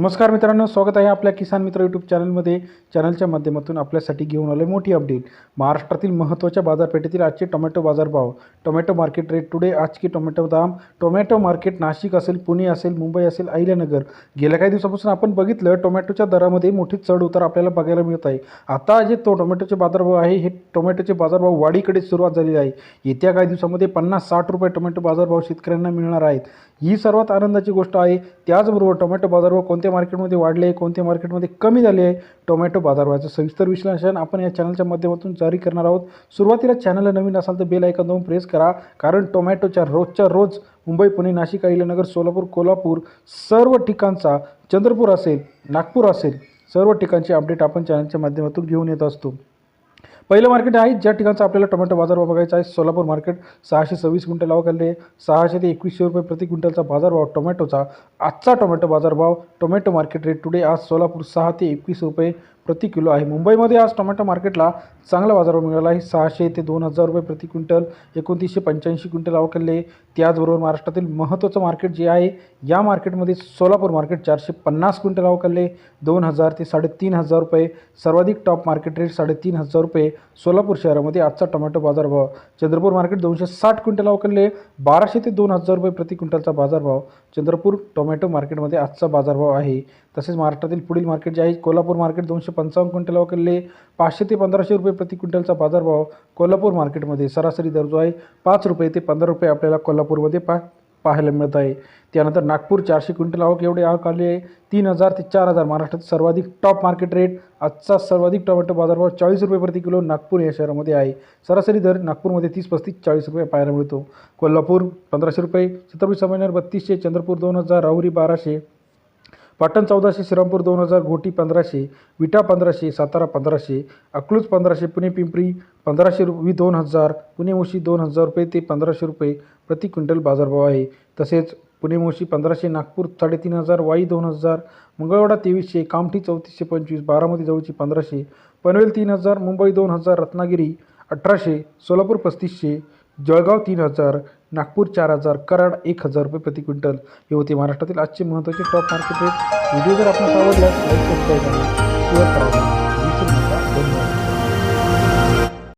नमस्कार मित्रांनो स्वागत आहे आपल्या किसान मित्र यूट्यूब चॅनलमध्ये. चॅनलच्या माध्यमातून आपल्यासाठी घेऊन आले मोठी अपडेट महाराष्ट्रातील महत्त्वाच्या बाजारपेठेतील आजचे टोमॅटो बाजारभाव. टोमॅटो मार्केट रेट टुडे आज की टोमॅटो दाम. टोमॅटो मार्केट नाशिक असेल पुणे असेल मुंबई असेल अहिल्यानगर. गेल्या काही दिवसापासून आपण बघितलं टोमॅटोच्या दरामध्ये मोठी चढ उतार आपल्याला बघायला मिळत आहे. आता जे तो टोमॅटोचे बाजारभाव आहे हे टोमॅटोचे बाजारभाव वाढीकडे सुरुवात झालेली आहे. येत्या काही दिवसामध्ये पन्नास साठ रुपये टोमॅटो बाजारभाव शेतकऱ्यांना मिळणार आहेत. ही सर्वात आनंदाची गोष्ट आहे. त्याचबरोबर टोमॅटो बाजारभाव कोणत्या मार्केटमध्ये वाढले आहे कोणत्या मार्केटमध्ये कमी झाले आहे टोमॅटो बाजारभावाचं सविस्तर विश्लेषण आपण या चॅनलच्या माध्यमातून जारी करणार आहोत. सुरुवातीला चॅनलला नवीन असाल तर बेल ऐकन दोन प्रेस करा कारण टोमॅटोच्या रोजच्या रोज मुंबई पुणे नाशिक अहिल्यानगर सोलापूर कोल्हापूर सर्व ठिकाणचा चंद्रपूर असेल नागपूर असेल सर्व ठिकाणचे अपडेट आपण चॅनलच्या माध्यमातून घेऊन येत असतो. पहिलं मार्केट आहे ज्या ठिकाणचा आपल्याला टोमॅटो बाजारभाव बघायचा आहे सोलापूर मार्केट. सहाशे सव्वीस क्विंटल अवकालले सहाशे ते एकवीसशे रुपये प्रति क्विंटलचा बाजारभाव टोमॅटोचा. आजचा टोमॅटो बाजारभाव टोमॅटो मार्केट रेट टुडे आज सोलापूर सहा ते एकवीस रुपये प्रति किलो आहे. मुंबईमध्ये आज टोमॅटो मार्केटला चांगला बाजारभाव मिळाला आहे. सहाशे ते दोन हजार रुपये प्रति क्विंटल एकोणतीसशे पंच्याऐंशी क्विंटल अवकालले त्याचबरोबर महाराष्ट्रातील महत्त्वाचं मार्केट जे आहे या मार्केटमध्ये सोलापूर मार्केट चारशे पन्नास क्विंटल अवकालले दोन हजार ते साडेतीन हजार रुपये सर्वाधिक टॉप मार्केट रेट साडेतीन हजार रुपये. सोलापूर शहरामध्ये आजचा टोमॅटो बाजारभाव चंद्रपूर मार्केट दोनशे साठ क्विंटल अवकालले बाराशे ते दोन हजार रुपये प्रति क्विंटलचा बाजारभाव चंद्रपूर टोमॅटो मार्केटमध्ये आजचा बाजारभाव आहे. तसेच महाराष्ट्रातील पुढील मार्केट जे आहे कोल्हापूर मार्केट दोनशे पंचावन्न क्विंटल अवकालले पाचशे ते पंधराशे रुपये प्रति क्विंटलचा बाजारभाव कोल्हापूर मार्केटमध्ये सरासरी दर जो आहे. पाच रुपये ते पंधरा रुपये आपल्याला कोल्हापूरमध्ये पा पाहायला मिळत आहे. त्यानंतर नागपूर चारशे क्विंटल आवक एवढे आवक आले आहे. तीन हजार ते चार हजार महाराष्ट्रात सर्वाधिक टॉप मार्केट रेट आजचा सर्वाधिक टोमॅटो बाजारभाव चाळीस रुपये प्रति किलो नागपूर या शहरामध्ये आहे. सरासरी दर नागपूरमध्ये तीस पस्तीस चाळीस रुपये पाहायला मिळतो. कोल्हापूर पंधराशे रुपये छत्रपती संभाजीनगर बत्तीसशे चंद्रपूर दोन हजार राहुरी बाराशे पाटण चौदाशे श्रीरामपूर दोन हजार घोटी पंधराशे विटा पंधराशे सातारा पंधराशे अकलूज पंधराशे पुणे पिंपरी पंधराशे रुपये दोन हजार पुणे मुशी दोन हजार रुपये ते पंधराशे रुपये प्रति क्विंटल बाजारभाव आहे. तसेच पुणे मुशी पंधराशे नागपूर साडेतीन हजार वाई दोन हजार मंगळवाडा तेवीसशे कामठी चौतीसशे पंचवीस बारामती जवळची पंधराशे पनवेल तीन हजार मुंबई दोन हजार रत्नागिरी अठराशे सोलापूर पस्तीसशे जळगाव तीन हजार नागपूर चार हजार कराड एक हजार रुपये प्रति क्विंटल. हे होते महाराष्ट्रातील आजचे महत्त्वाचे टॉप मार्केट रेट व्हिडिओ जर आपण आवडल्यास लाईक सबस्क्राईब करा. शेअर करा